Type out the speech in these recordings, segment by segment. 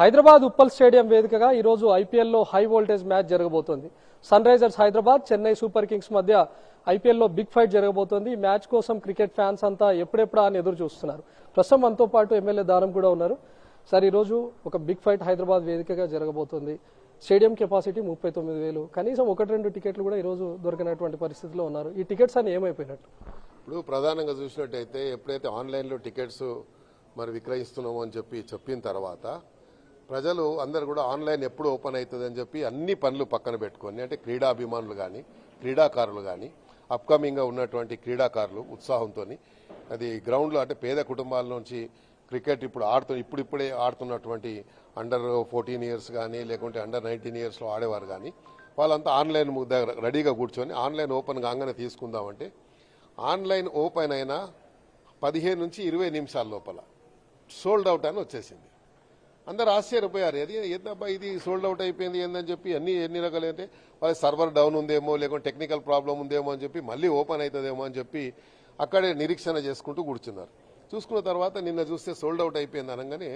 Hyderabad Uppal stadium వేదికగా ఈరోజు ఐపీఎల్లో హై వోల్టేజ్ మ్యాచ్ జరగబోతోంది. Sunrisers Hyderabad Chennai Super Kings మధ్య ఐపీఎల్లో బిగ్ ఫైట్ జరగబోతోంది. ఈ మ్యాచ్ కోసం క్రికెట్ ఫ్యాన్స్ అంతా ఎప్పుడెప్పుడా అని ఎదురు చూస్తున్నారు. ప్రస్తుతం మనతో పాటు ఎమ్మెల్యే దానం కూడా ఉన్నారు. సార్ ఈరోజు ఒక బిగ్ ఫైట్ హైదరాబాద్ వేదికగా జరగబోతోంది. స్టేడియం కెపాసిటీ ముప్పై తొమ్మిది వేలు. కనీసం ఒకటి రెండు టికెట్లు కూడా ఈరోజు దొరికినటువంటి పరిస్థితిలో ఉన్నారు. ఈ టికెట్స్ అని ఏమైపోయినట్టు? ఇప్పుడు ప్రధానంగా చూసినట్టయితే ఎప్పుడైతే ఆన్లైన్లో టికెట్స్ మరి విక్రయిస్తున్నామో అని చెప్పి చెప్పిన తర్వాత ప్రజలు అందరు కూడా ఆన్లైన్ ఎప్పుడు ఓపెన్ అవుతుంది అని చెప్పి అన్ని పనులు పక్కన పెట్టుకొని అంటే క్రీడాభిమానులు కానీ క్రీడాకారులు కానీ అప్కమింగ్గా ఉన్నటువంటి క్రీడాకారులు ఉత్సాహంతో అది గ్రౌండ్లో అంటే పేద కుటుంబాల నుంచి క్రికెట్ ఇప్పుడు ఆడుతు ఇప్పుడిప్పుడే ఆడుతున్నటువంటి అండర్ ఫోర్టీన్ ఇయర్స్ కానీ లేకుంటే అండర్ నైన్టీన్ ఇయర్స్లో ఆడేవారు కానీ వాళ్ళంతా ఆన్లైన్ దగ్గర రెడీగా కూర్చొని ఆన్లైన్ ఓపెన్ కాగానే తీసుకుందామంటే ఆన్లైన్ ఓపెన్ అయినా పదిహేను నుంచి ఇరవై నిమిషాల లోపల సోల్డ్ అవుట్ అని వచ్చేసింది. అందరు ఆశ్చర్యపోయారు. అది ఏందబ్బా ఇది? సోల్డ్ అవుట్ అయిపోయింది ఏందని చెప్పి అన్ని ఎన్ని రకాలు అంటే వాళ్ళ సర్వర్ డౌన్ ఉందేమో లేకుంటే టెక్నికల్ ప్రాబ్లం ఉందేమో అని చెప్పి మళ్ళీ ఓపెన్ అవుతుందేమో అని చెప్పి అక్కడే నిరీక్షణ చేసుకుంటూ కూర్చున్నారు. చూసుకున్న తర్వాత నిన్న చూస్తే సోల్డ్ అవుట్ అయిపోయింది అనగానే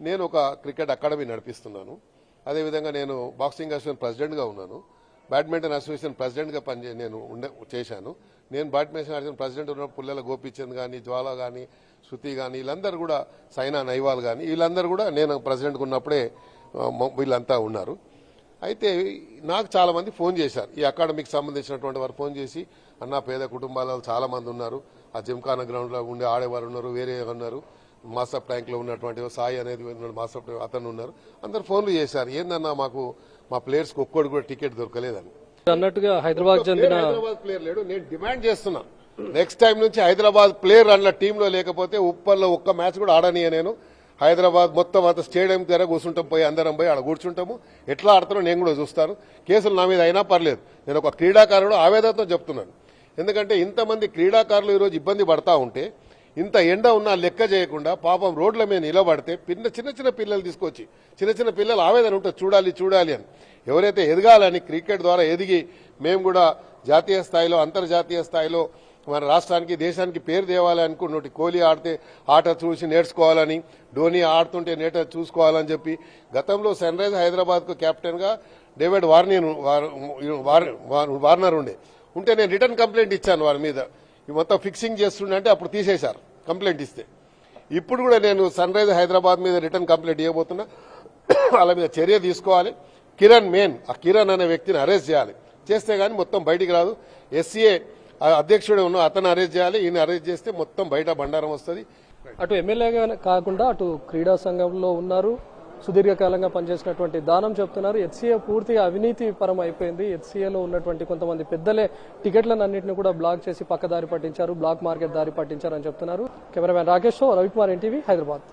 నేను ఒక క్రికెట్ అకాడమీ నడిపిస్తున్నాను. అదేవిధంగా నేను బాక్సింగ్ అసోసియేషన్ ప్రెసిడెంట్గా ఉన్నాను. బ్యాడ్మింటన్ అసోసియేషన్ ప్రెసిడెంట్గా పనిచే నేను ఉండే చేశాను. నేను బ్యాడ్మింటన్ అసోసియేషన్ ప్రెసిడెంట్ ఉన్న పుల్లెల గోపీచంద్ కానీ జ్వాల కానీ శృతి కానీ వీళ్ళందరూ కూడా సైనా నైవాల్ కానీ వీళ్ళందరూ కూడా నేను ప్రెసిడెంట్గా ఉన్నప్పుడే వీళ్ళంతా ఉన్నారు. అయితే నాకు చాలామంది ఫోన్ చేశారు. ఈ అకాడమీకి సంబంధించినటువంటి వారు ఫోన్ చేసి అన్న పేద కుటుంబాల వాళ్ళు ఉన్నారు. ఆ జిమ్ఖానా గ్రౌండ్లో ఉండే ఆడేవారు ఉన్నారు వేరే ఉన్నారు. మాస్టర్ ట్యాంక్లో ఉన్నటువంటి సాయి అనేది మాస్టర్ అతను ఉన్నారు. అందరు ఫోన్లు చేశారు. ఏందన్నా మాకు మా ప్లేయర్స్కి ఒక్కడు కూడా టికెట్ దొరకలేదని అన్నట్టుగా హైదరాబాద్ చెందిన హైదరాబాద్ ప్లేయర్ లేడు. నేను డిమాండ్ చేస్తున్నా. నెక్స్ట్ టైం నుంచి హైదరాబాద్ ప్లేయర్ అన్న టీంలో లేకపోతే ఉప్పల్లో ఒక్క మ్యాచ్ కూడా ఆడనీయ నేను. హైదరాబాద్ మొత్తం అంత స్టేడియం దగ్గర కూర్చుంటాం పోయి అందరం పోయి ఆడ కూర్చుంటాము. ఎట్లా ఆడతారో నేను కూడా చూస్తాను. కేసులు నా మీద అయినా పర్లేదు. నేను ఒక క్రీడాకారుడు ఆవేదనతో చెప్తున్నాను. ఎందుకంటే ఇంతమంది క్రీడాకారులు ఈరోజు ఇబ్బంది పడతా ఉంటే ఇంత ఎండ ఉన్నా లెక్క చేయకుండా పాపం రోడ్ల మీద నిలబడితే పిన్న చిన్న చిన్న పిల్లలు తీసుకొచ్చి చిన్న చిన్న పిల్లలు ఆవేదన ఉంటుంది చూడాలి చూడాలి అని. ఎవరైతే ఎదగాలని క్రికెట్ ద్వారా ఎదిగి మేము కూడా జాతీయ స్థాయిలో అంతర్జాతీయ స్థాయిలో మన రాష్ట్రానికి దేశానికి పేరు తేవాలి అనుకున్నట్టు కోహ్లీ ఆడితే ఆట చూసి నేర్చుకోవాలని ధోని ఆడుతుంటే నేట చూసుకోవాలని చెప్పి గతంలో సన్ రైజ్ హైదరాబాద్కు కెప్టెన్గా డేవిడ్ వార్నర్ వార్- వార్- వార్నర్ ఉండే. ఉంటే నేను రిటర్న్ కంప్లైంట్ ఇచ్చాను వారి మీద. ఇవి మొత్తం ఫిక్సింగ్ చేస్తుండే అప్పుడు తీసేశారు. కంప్లైంట్ ఇస్తే. ఇప్పుడు కూడా నేను సన్ రైజ్ హైదరాబాద్ మీద రిటర్న్ కంప్లైంట్ ఇవ్వబోతున్నా. వాళ్ళ మీద చర్య తీసుకోవాలి. కిరణ్ మెయిన్ ఆ కిరణ్ అనే వ్యక్తిని అరెస్ట్ చేయాలి. చేస్తే గానీ మొత్తం బయటికి రాదు. ఎస్సీఏ అధ్యక్షుడు ఉన్న అతను అరెస్ట్ చేయాలి. ఈయన అరెస్ట్ చేస్తే మొత్తం బయట బండారం వస్తుంది. అటు ఎమ్మెల్యేగా కాకుండా అటు క్రీడా సంఘంలో ఉన్నారు. సుదీర్ఘకాలంగా పనిచేసినటువంటి దానం చెప్తున్నారు. హెచ్సీఏ పూర్తిగా అవినీతి పరం అయిపోయింది. హెచ్సీఏలో ఉన్నటువంటి కొంతమంది పెద్దలే టికెట్లను అన్నింటిని కూడా బ్లాక్ చేసి పక్కదారి పట్టించారు బ్లాక్ మార్కెట్ దారి పట్టించారు అని చెప్తున్నారు. Cameraman Rakesh Ravikumar NTV Hyderabad.